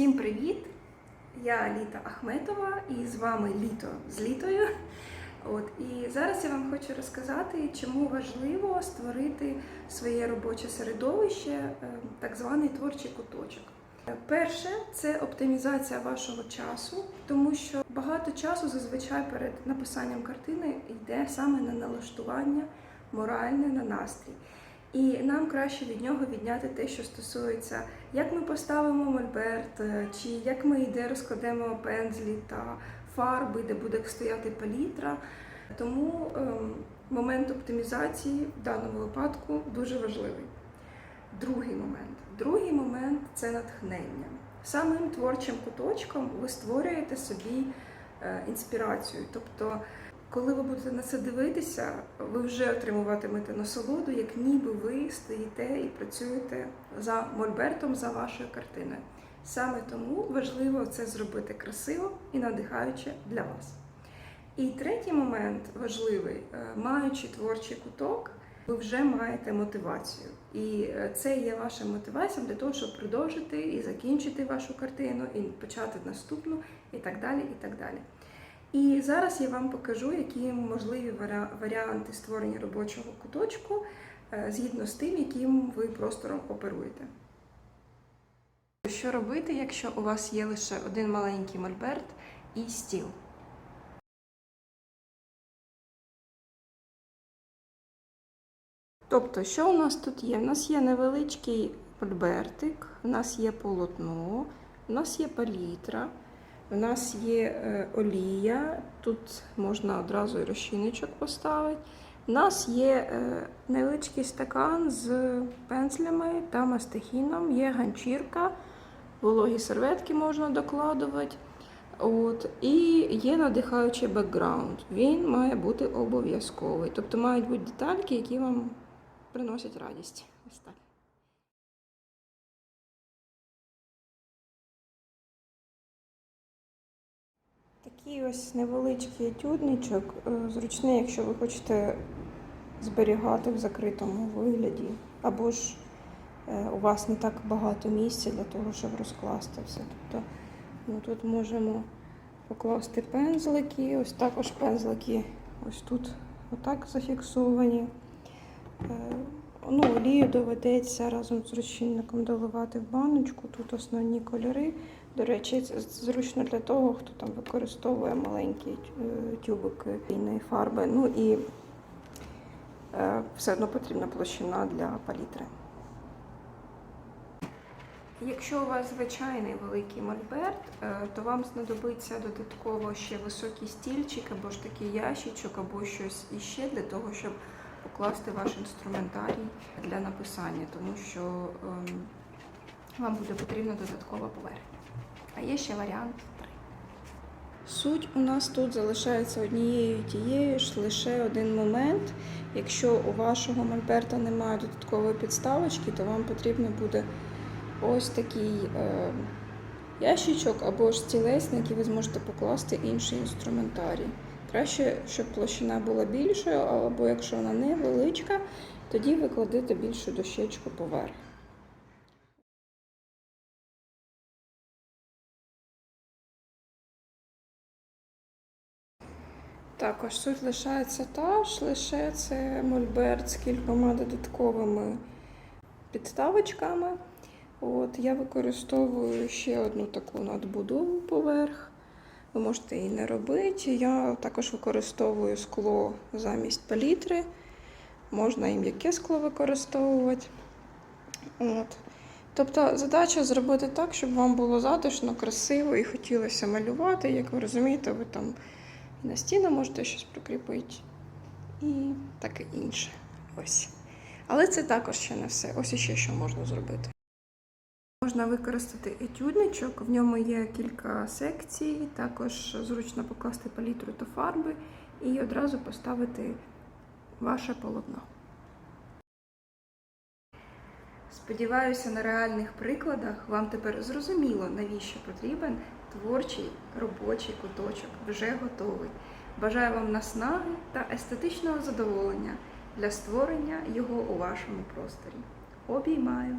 Всім привіт! Я Літа Ахметова і з вами Літо з Літою. От і зараз я вам хочу розказати, чому важливо створити своє робоче середовище, е, так званий творчий куточок. Перше це оптимізація вашого часу, тому що багато часу зазвичай перед написанням картини йде саме на налаштування моральне на настрій. І нам краще від нього відняти те, що стосується, як ми поставимо мольберт, е, чи як ми йде розкладемо пензлі та фарби, де буде стояти палітра. Тому ем, момент оптимізації в даному випадку дуже важливий. Другий момент. Другий момент це натхнення. Самим творчим куточком ви створюєте собі е, інспірацію. Тобто, коли ви будете на це дивитися, ви вже отримуватимете насолоду, як ніби ви стоїте і працюєте за мольбертом, за вашою картиною. Саме тому важливо це зробити красиво і надихаюче для вас. І третій момент важливий, е, маючи творчий куток, ви вже маєте мотивацію. І е, це є ваша мотивація для того, щоб продовжити і закінчити вашу картину, і почати наступну, і так далі. І так далі. І зараз я вам покажу, які можливі варіанти створення робочого куточку е, згідно з тим, яким ви простором оперуєте. Що робити, якщо у вас є лише один маленький мольберт і стіл? Тобто, що у нас тут є? У нас є невеличкий мольбертик, у нас є полотно, у нас є палітра, у нас є е, олія, тут можна одразу і розчиночок поставити. У нас є е, невеличкий стакан з пензлями та мастихіном, є ганчірка, вологі серветки можна докладувати. От, і є надихаючий бекграунд. Він має бути обов'язковий. Тобто мають бути детальки, які вам приносять радість. Ось так. Такий ось невеличкий етюдничок, е, зручний, якщо ви хочете зберігати в закритому вигляді. Або ж е, у вас не так багато місця для того, щоб розкласти все. Тобто ми тут можемо покласти пензлики, ось також пензлики ось тут отак зафіксовані. Е, Ну, олію доведеться разом з розчинником доливати в баночку. Тут основні кольори. До речі, це зручно для того, хто там використовує маленькі е, тюбики війної фарби. Ну і е, все одно потрібна площина для палітри. Якщо у вас звичайний великий мольберт, е, то вам знадобиться додатково ще високий стільчик або ж такий ящичок, або щось іще для того, щоб покласти ваш інструментарій для написання, тому що ем, вам буде потрібна додаткова поверхня. А є ще варіант 3. Суть у нас тут залишається однією і тією ж лише один момент. Якщо у вашого мольберта немає додаткової підставочки, то вам потрібно буде ось такий е, ящичок або ж стілець, на який ви зможете покласти інший інструментарій. Краще, щоб площина була більшою, або якщо вона невеличка, тоді ви кладете більшу дощечку поверх. Також суть лишається та ж, лише це мольберт з кількома додатковими підставочками. От, я використовую ще одну таку надбудову поверх. Ви можете її не робити. Я також використовую скло замість палітри. Можна і м'яке скло використовувати. От. Тобто задача зробити так, щоб вам було затишно, красиво і хотілося малювати. Як ви розумієте, ви там на стіну можете щось прикріпити і таке інше. Ось. Але це також ще не все. Ось іще що можна зробити. Можна використати етюдничок, в ньому є кілька секцій, також зручно покласти палітру та фарби і одразу поставити ваше полотно. Сподіваюся, на реальних прикладах вам тепер зрозуміло, навіщо потрібен творчий робочий куточок, вже готовий. Бажаю вам наснаги та естетичного задоволення для створення його у вашому просторі. Обіймаю!